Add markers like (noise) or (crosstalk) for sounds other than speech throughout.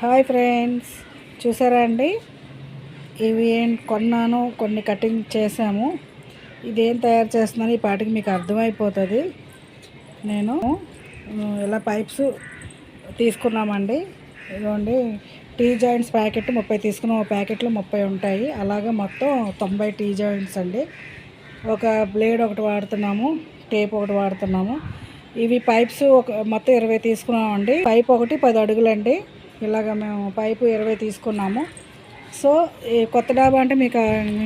Hi friends చూసారా అండి? ఇవి ఏం కొన్నాను కొన్ని కటింగ్ చేసాము ఇదేం తయారు చేస్తున్నాను ఈ పాటికి మీకు అర్థమైపోతుంది. నేను ఇలా పైప్స్ తీసుకున్నామండి. ఇదిగోండి టీ జాయింట్స్ ప్యాకెట్ ముప్పై తీసుకున్న. ఒక ముప్పై ఉంటాయి. అలాగే మొత్తం తొంభై టీ జాయింట్స్ అండి. ఒక బ్లేడ్ ఒకటి వాడుతున్నాము టేప్ ఒకటి వాడుతున్నాము. ఇవి పైప్స్ ఒక మొత్తం ఇరవై తీసుకున్నామండి. పైప్ ఒకటి పది అడుగులండి. ఇలాగ మేము పైపు ఇరవై తీసుకున్నాము. సో ఈ కొత్త డాబా అంటే మీకు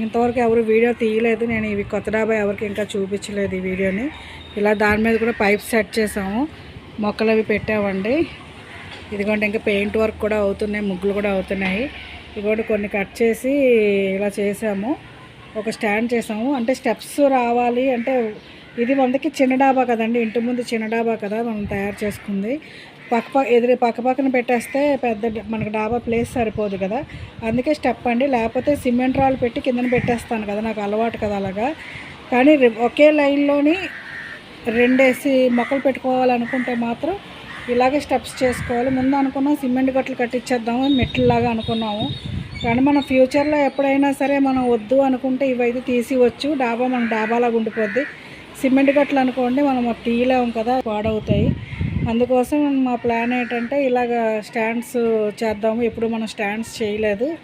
ఇంతవరకు ఎవరు వీడియో తీయలేదు. నేను ఇవి కొత్త డాబా ఎవరికి ఇంకా చూపించలేదు ఈ వీడియోని. ఇలా దాని మీద కూడా పైప్ సెట్ చేసాము. మొక్కలు అవి పెట్టామండి. ఇదిగోండి ఇంకా పెయింట్ వర్క్ కూడా అవుతున్నాయి. ముగ్గులు కూడా అవుతున్నాయి. ఇదిగోండి కొన్ని కట్ చేసి ఇలా చేసాము. ఒక స్టాండ్ చేసాము. అంటే స్టెప్స్ రావాలి అంటే ఇది మనకి చిన్న డాబా కదండి. ఇంటి ముందు చిన్న డాబా కదా మనం తయారు చేసుకుంది. పక్క పక్క ఎదురు పక్క పక్కన పెట్టేస్తే పెద్ద మనకు డాబా ప్లేస్ సరిపోదు కదా. అందుకే స్టెప్ అండి. లేకపోతే సిమెంట్ రాళ్ళు పెట్టి కిందన పెట్టేస్తాను కదా. నాకు అలవాటు కదా అలాగా. కానీ ఒకే లైన్లోని రెండేసి మొక్కలు పెట్టుకోవాలనుకుంటే మాత్రం ఇలాగే స్టెప్స్ చేసుకోవాలి. ముందు అనుకున్నాం సిమెంట్ గట్లు కట్టించేద్దాము మెట్లలాగా అనుకున్నాము. కానీ మన ఫ్యూచర్లో ఎప్పుడైనా సరే మనం వద్దు అనుకుంటే ఇవైతే తీసివచ్చు డాబా మన డాబాలాగా ఉండిపోద్ది. సిమెంట్ గట్లు అనుకోండి మనం తీయలేము కదా పాడవుతాయి. అందుకోసం మా ప్లాన్ ఏంటంటే ఇలాగ స్టాండ్స్ చేద్దాము. ఎప్పుడు మనం స్టాండ్స్ చేయలేదు.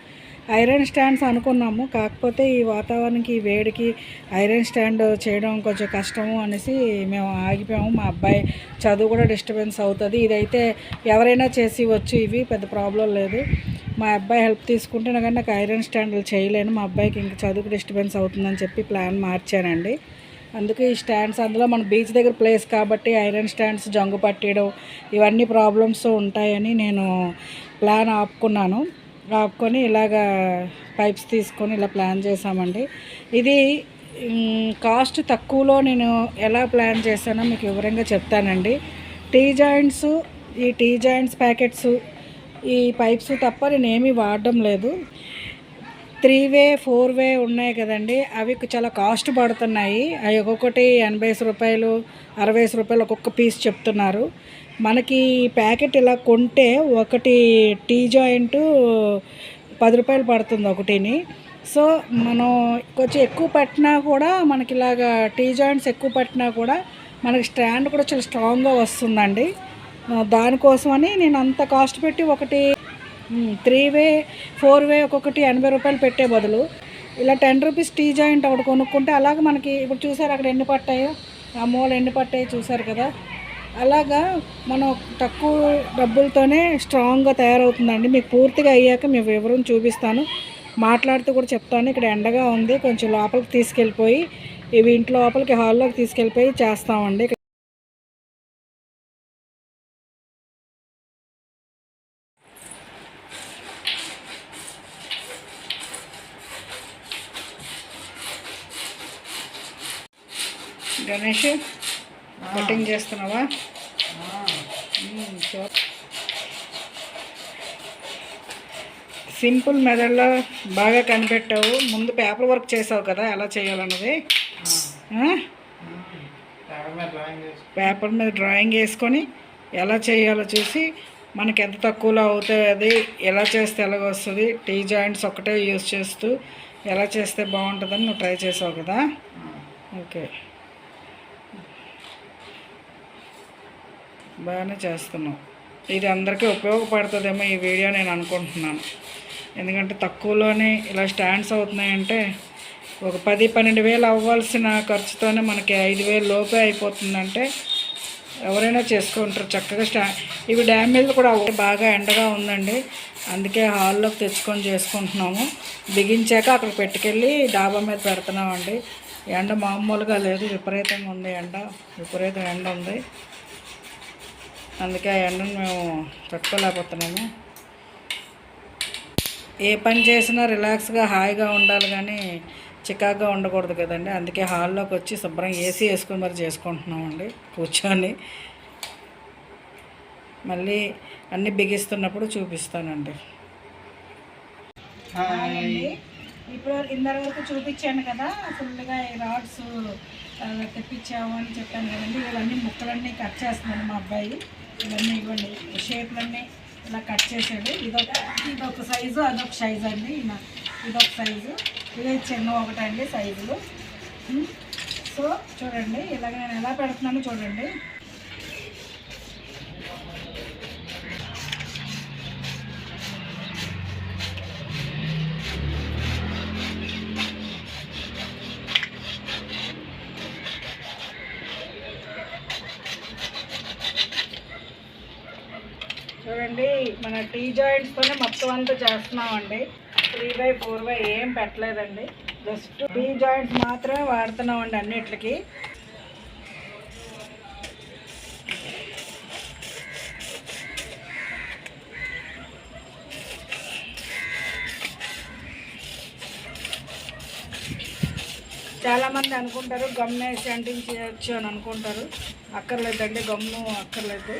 ఐరన్ స్టాండ్స్ అనుకున్నాము. కాకపోతే ఈ వాతావరణానికి ఈ వేడికి ఐరన్ స్టాండ్ చేయడం కొంచెం కష్టము అనేసి మేము ఆగిపోయాము. మా అబ్బాయి చదువు కూడా డిస్టర్బెన్స్ అవుతుంది. ఇదైతే ఎవరైనా చేసి వచ్చు. ఇవి పెద్ద ప్రాబ్లం లేదు. మా అబ్బాయి హెల్ప్ తీసుకుంటే నాకు నాకు ఐరన్ స్టాండ్లు చేయలేను. మా అబ్బాయికి ఇంక చదువుకు డిస్టర్బెన్స్ అవుతుందని చెప్పి ప్లాన్ మార్చానండి. అందుకే ఈ స్టాండ్స్ అందులో మన బీచ్ దగ్గర ప్లేస్ కాబట్టి ఐరన్ స్టాండ్స్ జంగు పట్టేయడం ఇవన్నీ ప్రాబ్లమ్స్ ఉంటాయని నేను ప్లాన్ ఆపుకున్నాను. ఆపుకొని ఇలాగా పైప్స్ తీసుకొని ఇలా ప్లాన్ చేశామండి. ఇది కాస్ట్ తక్కువలో నేను ఎలా ప్లాన్ చేశానో మీకు వివరంగా చెప్తానండి. టీ జాయింట్స్ ఈ టీ జాయింట్స్ ప్యాకెట్స్ ఈ పైప్స్ తప్ప నేనేమీ వాడడం లేదు. త్రీ వే ఫోర్ వే ఉన్నాయి కదండి. అవి చాలా కాస్ట్ పడుతున్నాయి. అవి ఒక్కొక్కటి ఎనభై రూపాయలు అరవై రూపాయలు ఒక్కొక్క పీస్ చెప్తున్నారు. మనకి ప్యాకెట్ ఇలా కొంటే ఒకటి టీ జాయింట్ పది రూపాయలు పడుతుంది ఒకటిని. సో మనం కొంచెం ఎక్కువ పట్టినా కూడా మనకి ఇలాగా టీ జాయింట్స్ ఎక్కువ పట్టినా కూడా మనకి స్టాండ్ కూడా చాలా స్ట్రాంగ్గా వస్తుందండి. దానికోసమని నేను అంత కాస్ట్ పెట్టి ఒకటి త్రీ వే ఫోర్ వే ఒక్కొక్కటి ఎనభై రూపాయలు పెట్టే బదులు. ఇలా టెన్ రూపీస్ టీ జాయింట్ ఒకటి కొనుక్కుంటే అలాగ మనకి ఇప్పుడు చూసారు అక్కడ ఎన్ని పట్టాయో? ఆ మూల ఎన్ని పట్టాయో చూసారు కదా? అలాగా మనం తక్కువ డబ్బులతోనే స్ట్రాంగ్గా తయారవుతుందండి. మీకు పూర్తిగా అయ్యాక మీ వివరం చూపిస్తాను. మాట్లాడుతూ కూడా చెప్తాను. ఇక్కడ ఎండగా ఉంది. కొంచెం లోపలికి తీసుకెళ్ళిపోయి ఇవి ఇంట్లో లోపలికి హాల్లోకి తీసుకెళ్ళిపోయి చేస్తామండి. గణేష్ కటింగ్ చేస్తున్నావా? సింపుల్ మెథడ్లో బాగా కనిపెట్టావు. ముందు పేపర్ వర్క్ చేసావు కదా ఎలా చేయాలన్నది? పేపర్ మీద డ్రాయింగ్ వేసుకొని ఎలా చేయాలో చూసి మనకి ఎంత తక్కువలో అవుతుంది ఎలా చేస్తే ఎలాగ వస్తుంది టీ జాయింట్స్ ఒకటే యూస్ చేస్తూ ఎలా చేస్తే బాగుంటుందని నువ్వు ట్రై చేసావు కదా? ఓకే. బాగానే చేస్తున్నాం. ఇది అందరికీ ఉపయోగపడుతుందేమో ఈ వీడియో నేను అనుకుంటున్నాను. ఎందుకంటే తక్కువలోనే ఇలా స్టాండ్స్ అవుతున్నాయంటే ఒక పది పన్నెండు వేలు అవ్వాల్సిన ఖర్చుతోనే మనకి ఐదు వేలు లోపే అయిపోతుందంటే ఎవరైనా చేసుకుంటారు. చక్కగా స్టా ఇవి డ్యామేజ్ కూడా బాగా ఎండగా ఉందండి. అందుకే హాల్లోకి తెచ్చుకొని చేసుకుంటున్నాము. బిగించాక అక్కడ పెట్టుకెళ్ళి డాబా మీద పెడుతున్నామండి. ఎండ మామూలుగా లేదు. విపరీతంగా ఉంది ఎండ. విపరీతం ఎండ ఉంది. అందుకే ఆ ఎండను మేము తట్టుకోలేకపోతున్నాము ఏ పని చేసినా రిలాక్స్గా హాయిగా ఉండాలి కానీ చికాగ్గా ఉండకూడదు కదండి. అందుకే హాల్లోకి వచ్చి శుభ్రంగా ఏసీ వేసుకొని మరి చేసుకుంటున్నామండి కూర్చొని. మళ్ళీ అన్నీ బిగిస్తున్నప్పుడు చూపిస్తానండి. ఇప్పుడు ఇందరి వరకు చూపించాను కదా ఫుల్గా ఈ రాడ్స్ తెప్పించాము అని చెప్పాను కదండి. ఇవన్నీ ముక్కలన్నీ కట్ చేస్తున్నాను మా అబ్బాయి. ఇవన్నీ ఇవ్వండి. షేప్లన్నీ ఇలా కట్ చేసేది ఇదొక ఇదొక సైజు అదొక సైజు అండి. ఇదొక సైజు ఇది చిన్న ఒకటండి సైజులు సో చూడండి. ఇలాగ నేను ఎలా పెడుతున్నానో చూడండి. టీ జాయింట్స్తోనే మొత్తం అంతా చేస్తున్నామండి. త్రీ బై ఫోర్ బై ఏం పెట్టలేదండి. జస్ట్ టీ జాయింట్స్ మాత్రమే వాడుతున్నామండి అన్నిటికి చాలామంది అనుకుంటారు గమ్ వేసి చేయొచ్చు అని అనుకుంటారు. అక్కర్లేదండి గమ్ము అక్కర్లేదు.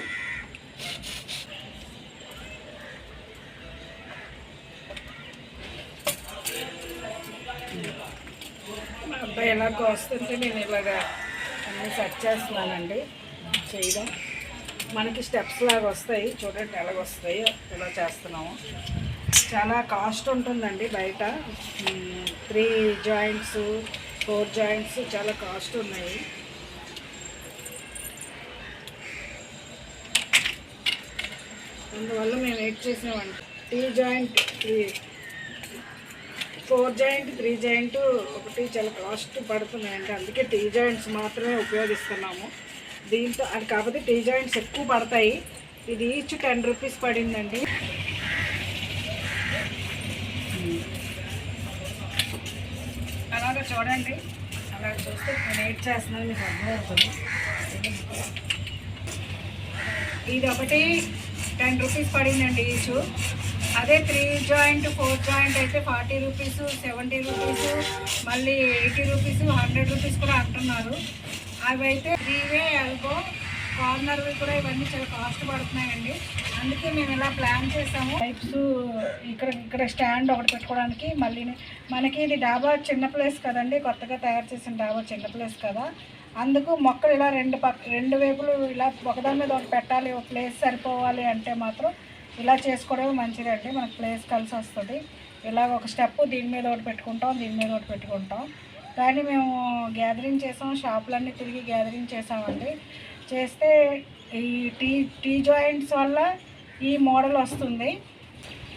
ఎలా కోస్తుంటే నేను ఇలాగా అన్నీ సెట్ చేస్తున్నానండి. చేయడం. మనకి స్టెప్స్ లాగా వస్తాయి. చూడండి ఎలాగొస్తాయి ఇలా చేస్తున్నాము. చాలా కాస్ట్ ఉంటుందండి బయట. త్రీ జాయింట్స్ ఫోర్ జాయింట్స్ చాలా కాస్ట్ ఉన్నాయి. అందువల్ల మేము వెయిట్ చేసామంటే T joint three four joint three joint ఒకటి చాలా కాస్ట్ పడుతున్నాయండి అందుకే టీ జాయింట్స్ మాత్రమే ఉపయోగిస్తున్నాము. దీంతో అది కాకపోతే టీ జాయింట్స్ ఎక్కువ పడతాయి. ఇది ఈచ్ టెన్ రూపీస్ పడిందండి. అలాగే చూడండి. అలా చూస్తే నేను ఏడ్ చేస్తున్నాను మీకు అర్థమవుతుంది. ఇది ఒకటి టెన్ రూపీస్ పడిందండి ఈచ్. అదే త్రీ జాయింట్ ఫోర్ జాయింట్ అయితే ఫార్టీ రూపీస్ సెవెంటీ రూపీస్ మళ్ళీ ఎయిటీ రూపీస్ హండ్రెడ్ రూపీస్ కూడా అంటున్నారు. అవి అయితే త్రీవే ఎల్బో కార్నర్వి కూడా ఇవన్నీ చాలా కాస్ట్ పడుతున్నాయండి. అందుకే మేము ఇలా ప్లాన్ చేసాము. టైప్స్ ఇక్కడ ఇక్కడ స్టాండ్ ఒకటి పెట్టుకోవడానికి. మళ్ళీ మనకి ఇది డాబా చిన్న ప్లేస్ కదండి కొత్తగా తయారు చేసిన డాబా చిన్న ప్లేస్ కదా. అందుకు మొక్కలు ఇలా రెండు పక్క రెండు వైపులు ఇలా ఒకదాని మీద ఒకటి పెట్టాలి ఒక ప్లేస్ సరిపోవాలి అంటే మాత్రం ఇలా చేసుకోవడమే మంచిదండి మనకు ప్లేస్ కలిసి వస్తుంది. ఇలాగ ఒక స్టెప్ దీని మీద ఒకటి పెట్టుకుంటాం దీని మీద ఒకటి పెట్టుకుంటాం. కానీ మేము గ్యాదరింగ్ చేసాం. షాపులన్నీ తిరిగి గ్యాదరింగ్ చేసామండి. చేస్తే ఈ టీ టీ జాయింట్స్ వల్ల ఈ మోడల్ వస్తుంది.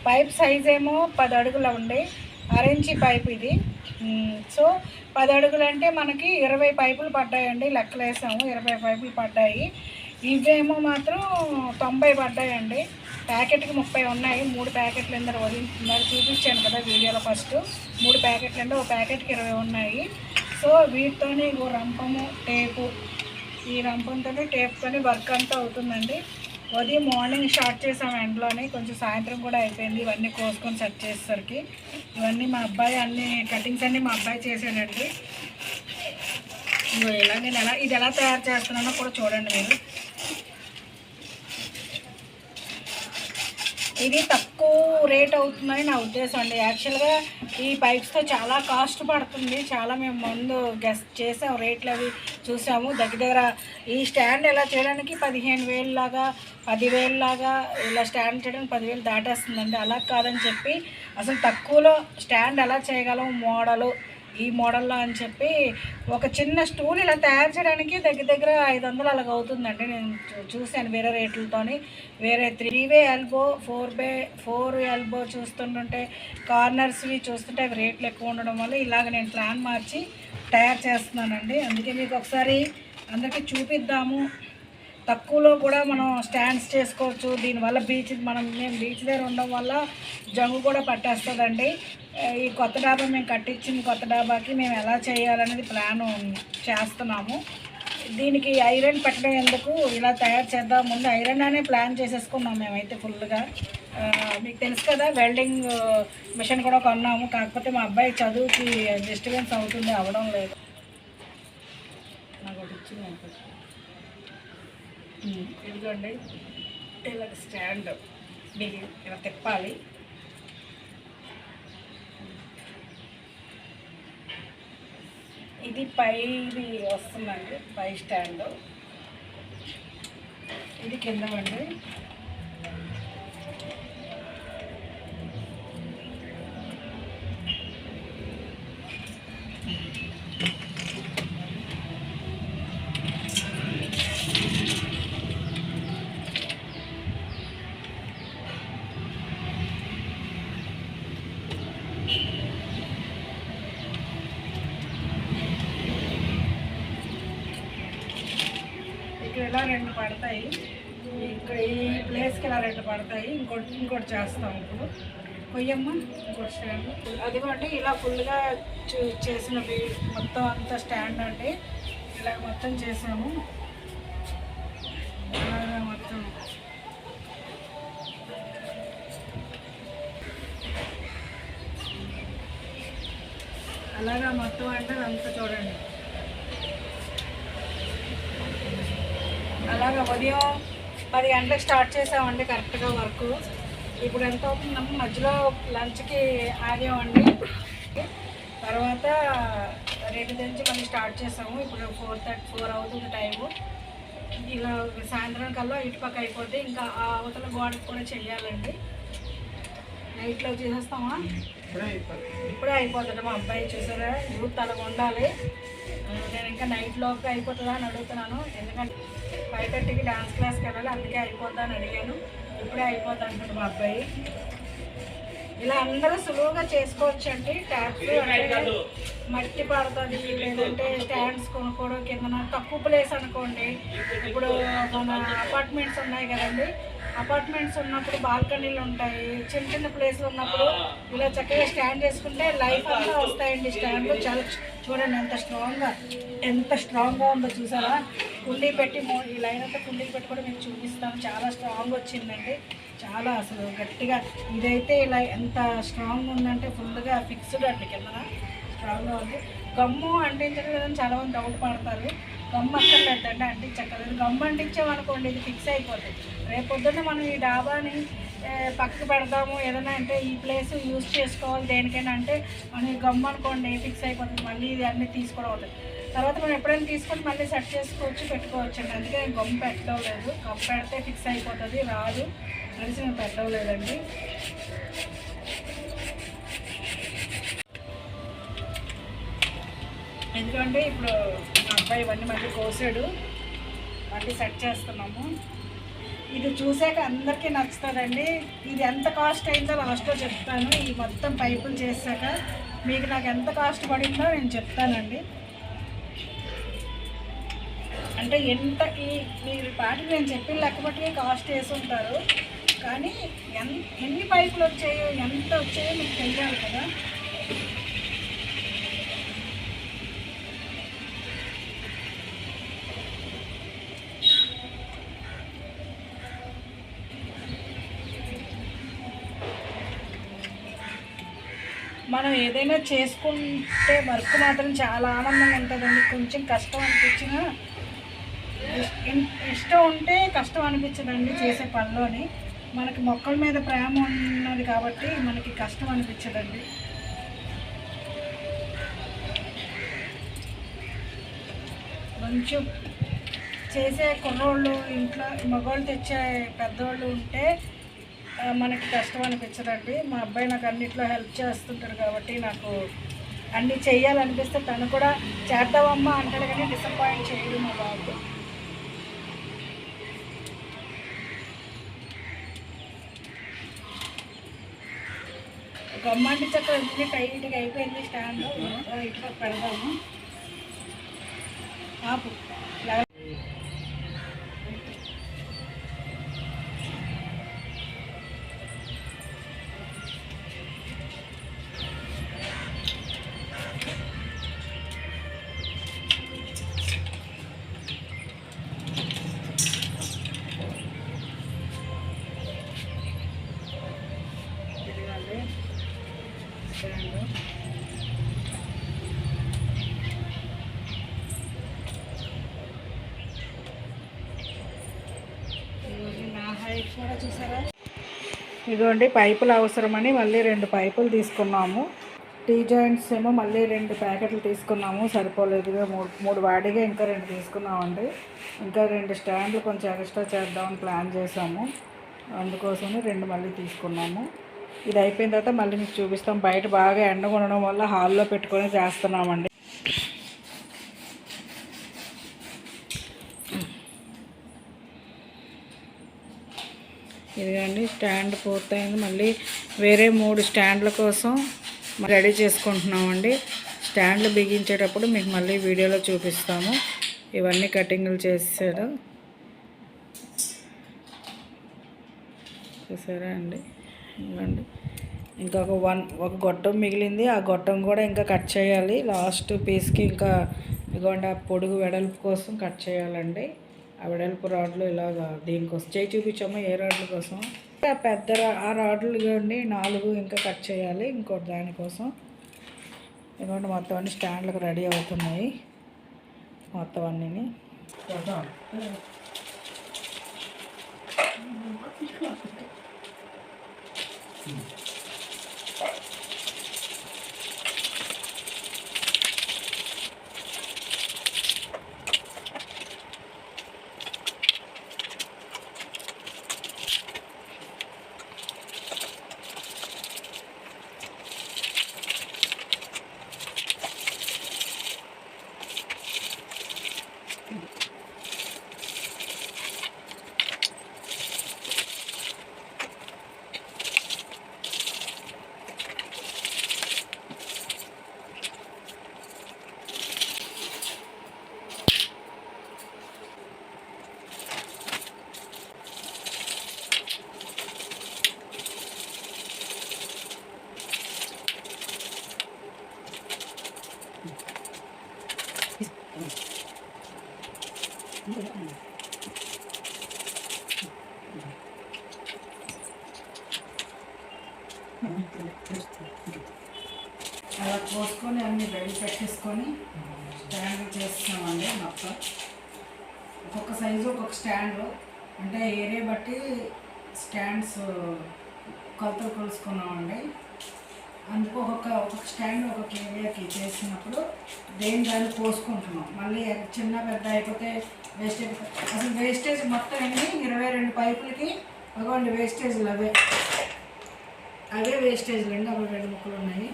పైప్ సైజ్ ఏమో పది అడుగులు ఉంది అరెంచి పైప్ ఇది. సో పది అడుగులు అంటే మనకి ఇరవై పైపులు పడ్డాయండి. లెక్కలు వేసాము ఇరవై పైపులు పడ్డాయి. ఇవేమో మాత్రం తొంభై పడ్డాయండి. ప్యాకెట్కి ముప్పై ఉన్నాయి. మూడు ప్యాకెట్లు ఎందరో వదిలింటున్నారు చూపించాను కదా వీడియోలో ఫస్ట్. మూడు ప్యాకెట్లు అంటే ఒక ప్యాకెట్కి ఇరవై ఉన్నాయి. సో వీటితోని ఇగో రంపము టేపు. ఈ రంపంతో టేప్తోని వర్క్ అంతా అవుతుందండి. ఉదయం మార్నింగ్ స్టార్ట్ చేసాం ఎండలోని. కొంచెం సాయంత్రం కూడా అయిపోయింది. ఇవన్నీ కోసుకొని సెట్ చేసేసరికి. ఇవన్నీ మా అబ్బాయి అన్ని కటింగ్స్ అన్నీ మా అబ్బాయి చేసాడండి. ఇగో ఇలా నేను ఎలా ఇది ఎలా తయారు చేస్తున్నానో కూడా చూడండి మీరు. ఇది తక్కువ రేట్ అవుతుందని నా ఉద్దేశం అండి. యాక్చువల్గా ఈ పైప్స్తో చాలా కాస్ట్ పడుతుంది. చాలా మేము ముందు గెస్ చేసాం రేట్లు అవి చూసాము. దగ్గర దగ్గర ఈ స్టాండ్ ఎలా చేయడానికి పదిహేను వేలు లాగా పదివేలు లాగా ఇలా స్టాండ్ చేయడానికి పదివేలు దాటేస్తుందండి. అలా కాదని చెప్పి అసలు తక్కువలో స్టాండ్ ఎలా చేయగలం మోడలు ఈ మోడల్లో అని చెప్పి ఒక చిన్న స్టూల్ ఇలా తయారు చేయడానికి దగ్గర దగ్గర ఐదు వందలు అలాగ అవుతుందండి. నేను చూశాను వేరే రేట్లతోని. వేరే three way elbow four way four elbow చూస్తుంటుంటే కార్నర్స్వి చూస్తుంటే అవి రేట్లు ఎక్కువ ఉండడం వల్ల ఇలాగ నేను ప్లాన్ మార్చి తయారు చేస్తున్నానండి. అందుకే మీకు ఒకసారి అందరికీ చూపిద్దాము. తక్కువలో కూడా మనం స్టాండ్స్ చేసుకోవచ్చు. దీనివల్ల బీచ్ మనం మేము బీచ్ దగ్గర ఉండడం వల్ల జంగు కూడా పట్టేస్తుందండి. ఈ కొత్త డాబా మేము కట్టించిన కొత్త డాబాకి మేము ఎలా చేయాలనేది ప్లాన్ చేస్తున్నాము. దీనికి ఐరన్ పెట్టడం ఎందుకు? ఇలా తయారు చేద్దాం. ముందు ఐరన్ అనే ప్లాన్ చేసేసుకున్నాం మేమైతే ఫుల్గా మీకు తెలుసు కదా వెల్డింగ్ మిషన్ కూడా కొన్నాము. కాకపోతే మా అబ్బాయి చదువుకి డిస్టర్బెన్స్ అవుతుంది అవ్వడం లేదు. నాకు ఇచ్చింది ఇదిగోండి. ఇలా స్టాండ్ మీరు ఇలా తిప్పాలి. ఇది పైది వస్తుందండి పై స్టాండ్. ఇది కింద అండి పడతాయి. ఇక్కడ ఈ ప్లేస్కి ఇలా రెండు పడతాయి? ఇంకోటి ఇంకోటి చేస్తాం ఇప్పుడు. కొయ్యమ్మ ఇంకోటి స్టాండ్. అదిగోండి ఇలా ఫుల్గా చూ చేసిన మొత్తం అంతా స్టాండ్ అండి. ఇలా మొత్తం చేసాము. అలాగా మొత్తం. అలాగా మొత్తం అంటే అంతా చూడండి. అలాగా ఉదయం పది గంటలకు స్టార్ట్ చేసామండి కరెక్ట్గా వర్క్ ఇప్పుడు ఎంత అవుతుందమ్మా మధ్యలో లంచ్కి ఆగామండి. తర్వాత రెండు నుంచి మళ్ళీ స్టార్ట్ చేసాము. ఇప్పుడు ఫోర్ థర్టీ ఫోర్ అవుతుంది టైము ఇలా సాయంత్రం కల్లా ఇటు పక్క అయిపోతే ఇంకా ఆ అవతల గోడకు కూడా చెయ్యాలండి. నైట్లో చేసేస్తామా? ఇప్పుడే అయిపోతుంది మా అబ్బాయి చూసారా? యూత్ అలా ఉండాలి. నేను ఇంకా నైట్లోకి అయిపోతుందా అని అడుగుతున్నాను. ఎందుకంటే ఫైవ్ థర్టీకి డాన్స్ క్లాస్కి వెళ్ళాలి. అందుకే అయిపోద్దా అని అడిగాను. ఇప్పుడే అయిపోద్ది అంటాడు మా అబ్బాయి. ఇలా అందరూ సులువుగా చేసుకోవచ్చండి. ట్యాప్స్ అంటే మట్టి పడుతుంది లేదంటే స్టాండ్స్ కొనుక్కోవడం కింద. తక్కువ ప్లేస్ అనుకోండి. ఇప్పుడు మన అపార్ట్మెంట్స్ ఉన్నాయి కదండి. అపార్ట్మెంట్స్ ఉన్నప్పుడు బాల్కనీలు ఉంటాయి చిన్న చిన్న ప్లేస్లు ఉన్నప్పుడు ఇలా చక్కగా స్టాండ్ చేసుకుంటే లైఫ్ అంతా వస్తాయండి. స్టాండ్ చాలా చూడండి ఎంత స్ట్రాంగ్గా ఎంత స్ట్రాంగ్గా ఉందో చూసారా? కుండీ పెట్టి ఈ లైన్ అంతా కుండీ పెట్టి కూడా మీకు చూపిస్తాం. చాలా స్ట్రాంగ్ వచ్చిందండి. చాలా అసలు గట్టిగా ఇదైతే ఇలా ఎంత స్ట్రాంగ్ ఉందంటే ఫుల్గా ఫిక్స్డ్ అండి కిందన స్ట్రాంగ్గా ఉంది. గమ్ము అంటించడం లేదని చాలా మంది డౌట్ పడతారు. గమ్ము అక్కర్లేదండి అంటించక్కర్లేదు. గమ్ము అంటించామనుకోండి ఇది ఫిక్స్ అయిపోతుంది రేపు పొద్దున్న మనం ఈ డాబాని పక్కకు పెడదాము. ఏదైనా అంటే ఈ ప్లేస్ యూజ్ చేసుకోవాలి దేనికైనా అంటే మనం గమ్ అనుకోండి ఫిక్స్ అయిపోతుంది. మళ్ళీ ఇది అన్నీ తీసుకోవడం తర్వాత మనం ఎప్పుడైనా తీసుకొని మళ్ళీ సెట్ చేసుకోవచ్చు పెట్టుకోవచ్చు అండి. అందుకే గమ్ గమ్ము పెట్టడం లేదు. పెడితే ఫిక్స్ అయిపోతుంది రాదు. కలిసి నేను పెట్టడం లేదండి. ఎందుకంటే ఇప్పుడు మా అబ్బాయి ఇవన్నీ మళ్ళీ కోసాడు. మళ్ళీ సెట్ చేస్తున్నాము. ఇది చూసాక అందరికీ నచ్చుతుందండి. ఇది ఎంత కాస్ట్ అయిందో లాస్ట్లో చెప్తాను. ఈ మొత్తం పైపులు చేశాక మీకు నాకు ఎంత కాస్ట్ పడిందో నేను చెప్తానండి. అంటే ఎంతకి మీరు పాటికి నేను చెప్పిన లెక్కబట్టి కాస్ట్ వేసి ఉంటారు. కానీ ఎన్ని పైపులు వచ్చాయో ఎంత వచ్చాయో మీకు తెలియాలి కదా. మనం ఏదైనా చేసుకుంటే వర్క్ మాత్రం చాలా ఆనందంగా ఉంటుందండి. కొంచెం కష్టం అనిపించినా ఇష్టం ఉంటే కష్టం అనిపించదండి చేసే పనిలోని. మనకి మొక్కల మీద ప్రేమ ఉన్నది కాబట్టి మనకి కష్టం అనిపించదండి. కొంచెం చేసే కుర్రోళ్ళు ఇంట్లో మగవాళ్ళు తెచ్చే పెద్దవాళ్ళు ఉంటే మనకి కష్టం అనిపించదండి మా అబ్బాయి నాకు అన్నిట్లో హెల్ప్ చేస్తుంటాడు కాబట్టి నాకు అన్నీ చెయ్యాలనిపిస్తే తను కూడా చేద్దామమ్మా అంటాడు కానీ డిసప్పాయింట్ చేయడు మా బాబు. గమ్మంటి చక్క అన్ని టైట్గా అయిపోయింది స్టాండ్ ఇట్లా పెడదాము ఆపు. ఇదిగోండి పైపులు అవసరమని మళ్ళీ రెండు పైపులు తీసుకున్నాము. టీ జాయింట్స్ ఏమో మళ్ళీ రెండు ప్యాకెట్లు తీసుకున్నాము సరిపోలేదుగా మూడు మూడు వాడిగా ఇంకా రెండు తీసుకున్నామండి. ఇంకా రెండు స్టాండ్లు కొంచెం ఎక్స్ట్రా చేద్దామని ప్లాన్ చేసాము అందుకోసమే రెండు మళ్ళీ తీసుకున్నాము. ఇది అయిపోయిన తర్వాత మళ్ళీ మీకు చూపిస్తాం. బయట బాగా ఎండ ఉండడం వల్ల హాల్లో పెట్టుకొని చేస్తున్నామండి. ఇదిగోండి స్టాండ్ పూర్తయింది. మళ్ళీ వేరే మూడు స్టాండ్ల కోసం రెడీ చేసుకుంటున్నామండి. స్టాండ్లు బిగించేటప్పుడు మీకు మళ్ళీ వీడియోలో చూపిస్తాము. ఇవన్నీ కటింగ్లు చేసారు చూసారా అండి? ఇవ్వండి ఇంకొక వన్ ఒక గొట్టం మిగిలింది. ఆ గొట్టం కూడా ఇంకా కట్ చేయాలి. లాస్ట్ పీస్కి ఇంకా ఇదిగోండి ఆ పొడుగు వెడల్పు కోసం కట్ చేయాలండి. ఆ వెడల్పు రాడ్లు ఇలాగా దీనికోసం చేయి చూపించాము ఏ రాడ్ల కోసం? ఆ పెద్ద ఆ రాడ్లు ఇవ్వండి నాలుగు ఇంకా కట్ చేయాలి ఇంకోటి దానికోసం. ఎందుకంటే మొత్తం అన్ని స్టాండ్లకు రెడీ అవుతున్నాయి మొత్తం అన్నీ అలా కోసుకొని అన్ని రెడీ పెట్టేసుకొని స్టాండ్ చేస్తున్నామండి మొత్తం ఒక్కొక్క సైజు ఒక్కొక్క స్టాండ్ అంటే ఏరియా బట్టి స్టాండ్స్ కొలతలు కొలుసుకున్నామండి అందుకు ఒక్కొక్క ఒక్కొక్క స్టాండ్ ఒక్కొక్క ఏరియాకి చేసినప్పుడు దేని దాన్ని పోసుకుంటున్నాం. మళ్ళీ చిన్న పెద్ద అయిపోతే వేస్టేజ్ అసలు వేస్టేజ్ మొత్తం ఎన్ని? ఇరవై రెండు పైపులకి అగోండి వేస్టేజ్లు అవే. అవే వేస్టేజ్లు అండి అవి రెండు ముక్కలు ఉన్నాయి.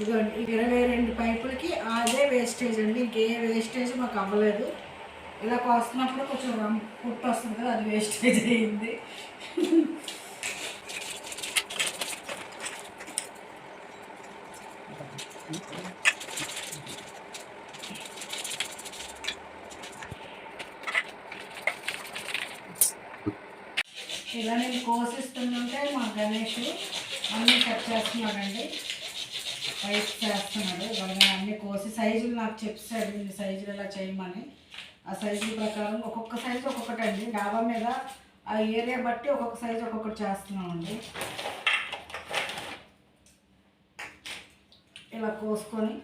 ఇదిగోండి ఇరవై రెండు పైపులకి అదే వేస్టేజ్ అండి. ఇంకే వేస్టేజ్ మాకు అవ్వలేదు. ఇలా కోస్తున్నప్పుడు కొంచెం రం- పుట్టు వస్తుంది కదా అది వేస్టేజ్ అయింది ఇలా నేను కోసిస్తుంటే మా గణేష్ అన్నీ కట్ చేస్తున్నాడండి. పైప్ చేస్తున్నాడు. ఇవాళ అన్ని కోసి సైజులు నాకు చెప్పాడు. ఇన్ని సైజులు ఇలా చేయమని. ఆ సైజుల ప్రకారం ఒక్కొక్క సైజు ఒక్కొక్కటి అండి. డాబా మీద ఆ ఏరియా బట్టి ఒక్కొక్క సైజు ఒక్కొక్కటి చేస్తున్నామండి. ఇలా కోసుకొని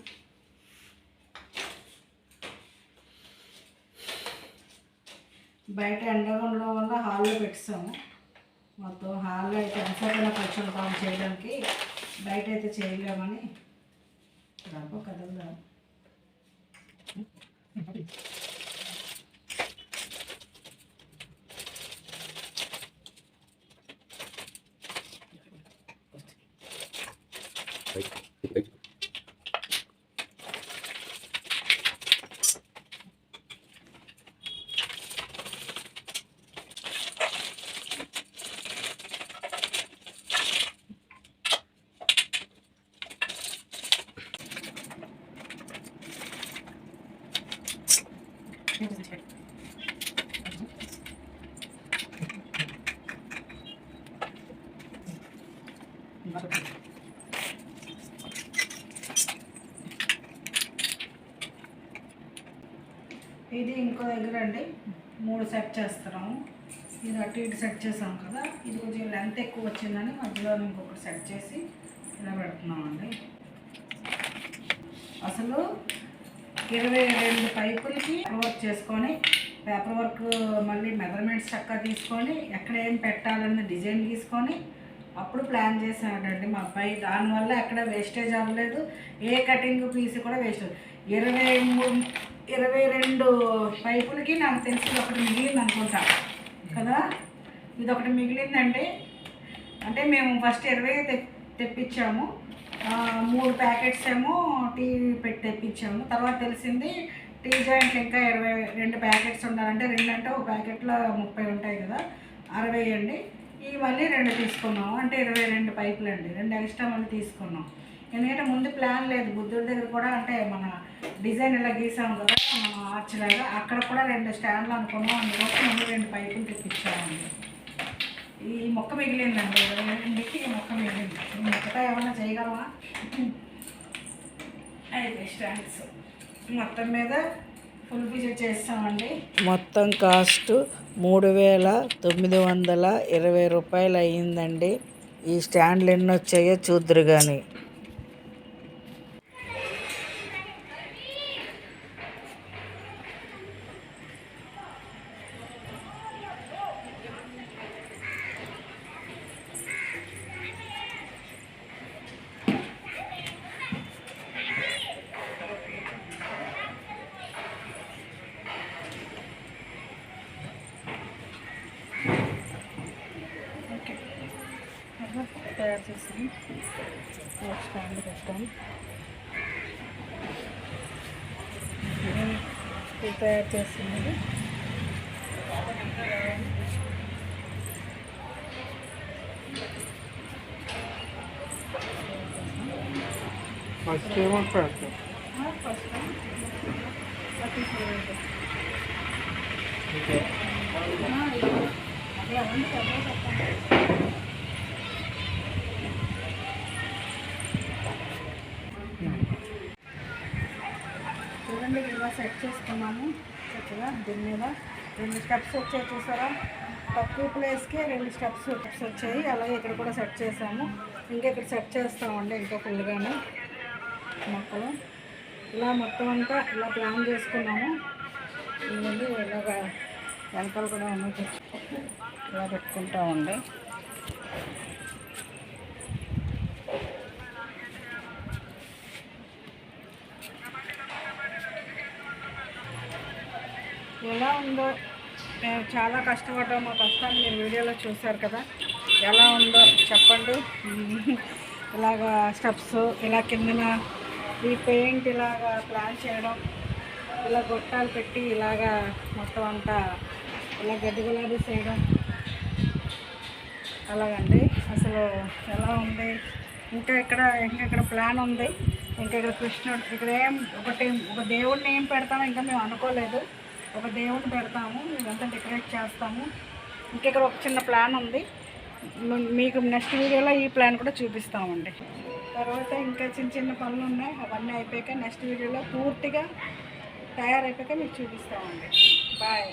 బయట ఎండగా ఉండడం వల్ల హాల్లో పెట్టాము మొత్తం హాల్లో అయితే ఎంతసేపైనా పాము చేయడానికి బయట అయితే చేయలేమని రాబో కదలదా ఇది ఇంకో దగ్గర అండి మూడు సెట్ చేస్తున్నాము ఇది అటు ఇటు సెట్ చేసాం కదా ఇది కొంచెం లెంత్ ఎక్కువ వచ్చిందని మధ్యలో ఇంకొకటి సెట్ చేసి ఇలా పెడుతున్నామండి. అసలు ఇరవై రెండు పైపులకి వర్క్ చేసుకొని పేపర్ వర్క్ మళ్ళీ మెజర్మెంట్స్ చక్కగా తీసుకొని ఎక్కడ ఏం పెట్టాలన్న డిజైన్ తీసుకొని అప్పుడు ప్లాన్ చేశాడండి మా అబ్బాయి. దానివల్ల ఎక్కడ వేస్టేజ్ అవ్వలేదు. ఏ కటింగ్ పీస్ కూడా వేస్ట్ ఇరవై మూడు ఇరవై రెండు పైపులకి నాకు తెలిసి ఒకటి మిగిలింది అనుకుంటా. కదా? ఇది ఒకటి మిగిలిందండి అంటే మేము ఫస్ట్ ఇరవై తెప్పించాము. మూడు ప్యాకెట్స్ ఏమో టీ పెట్టి తెప్పించాము. తర్వాత తెలిసింది టీ జాయింట్లు ఇంకా ఇరవై రెండు ప్యాకెట్స్ ఉండాలంటే రెండు అంటే ఒక ప్యాకెట్లో ముప్పై ఉంటాయి కదా? అరవై అండి. ఇవి మళ్ళీ రెండు తీసుకున్నాము. అంటే ఇరవై రెండు పైపులు అండి రెండు ఎక్స్ట్రా మళ్ళీ తీసుకున్నాం. ఎందుకంటే ముందు ప్లాన్ లేదు. బుద్ధుడి దగ్గర కూడా అంటే మన డిజైన్ ఇలా గీసాం కదా మన ఆర్చ్ లాగా. అక్కడ కూడా రెండు స్టాండ్లు అనుకున్నాం. అందుకోసం ముందు రెండు పైపులు తెప్పించామండి. ఈ మొక్క మిగిలిందండి. ఇరవై ఈ మొక్క మిగిలింది. ఈ మొక్కతో ఏమన్నా అయితే స్టాండ్స్ మొత్తం మీద ఫుల్ విజిట్ చేస్తామండి. మొత్తం కాస్ట్ మూడు వేల తొమ్మిది వందల ఇరవై రూపాయలు అయ్యిందండి. ఈ స్టాండ్లు ఎన్ని వచ్చాయో చూద్దరు కానీ ఓకే అలా తయారు చేసాం స్టాండ్ పెట్టాం ఇది తయారు చేస్తున్నది ఫస్ట్ ఏమో పెడతాం ఫస్ట్ థర్టీ ఫోర్ ఓకే అట్లా ఉంది కదా చెప్పండి చూడండి ఇలా సెట్ చేసుకున్నాము. చక్కగా దీని మీద రెండు స్టెప్స్ వచ్చాయి చూసారా? తక్కువ ప్లేస్కి రెండు స్టెప్స్ స్టెప్స్ వచ్చాయి. అలాగే ఇక్కడ కూడా సెట్ చేసాము ఇంకా ఇక్కడ సెట్ చేస్తామండి ఇంకా ఫుల్గానే. మొక్కలు. ఇలా మొత్తం అంతా ఇలా ప్లాన్ చేసుకున్నాము. ఇవన్నీ ఇలాగ వెనకాల కూడా అన్నీ ఇలా పెట్టుకుంటామండి. ఎలా ఉందో మేము చాలా కష్టపడ్డాము మా కష్టాన్ని మీరు వీడియోలో చూశారు కదా. ఎలా ఉందో చెప్పండి. (laughs) ఇలాగా స్టెప్స్ ఇలా కిందన ఈ పెయింట్ ఇలాగా ప్లాన్ చేయడం ఇలా గొట్టాలు పెట్టి ఇలాగా మొత్తం అంతా ఇలా గడ్డి గులాబీ చేయడం. అలాగండి. అసలు ఎలా ఉంది? ఇంకా ఇక్కడ ఇంకా ఇక్కడ ప్లాన్ ఉంది. ఇంకా ఇక్కడ కృష్ణుడు ఇక్కడ ఏం ఒకటి ఒక దేవుడిని ఏం పెడతామో ఇంకా మేము అనుకోలేదు. ఒక దేవుని పెడతాము మేమంతా డెకరేట్ చేస్తాము. ఇంకెక్కడ ఒక చిన్న ప్లాన్ ఉంది. మీకు నెక్స్ట్ వీడియోలో ఈ ప్లాన్ కూడా చూపిస్తామండి. తర్వాత ఇంకా చిన్న చిన్న పనులు ఉన్నాయి. అవన్నీ అయిపోయాక నెక్స్ట్ వీడియోలో పూర్తిగా తయారైపోయాక మీకు చూపిస్తామండి. బాయ్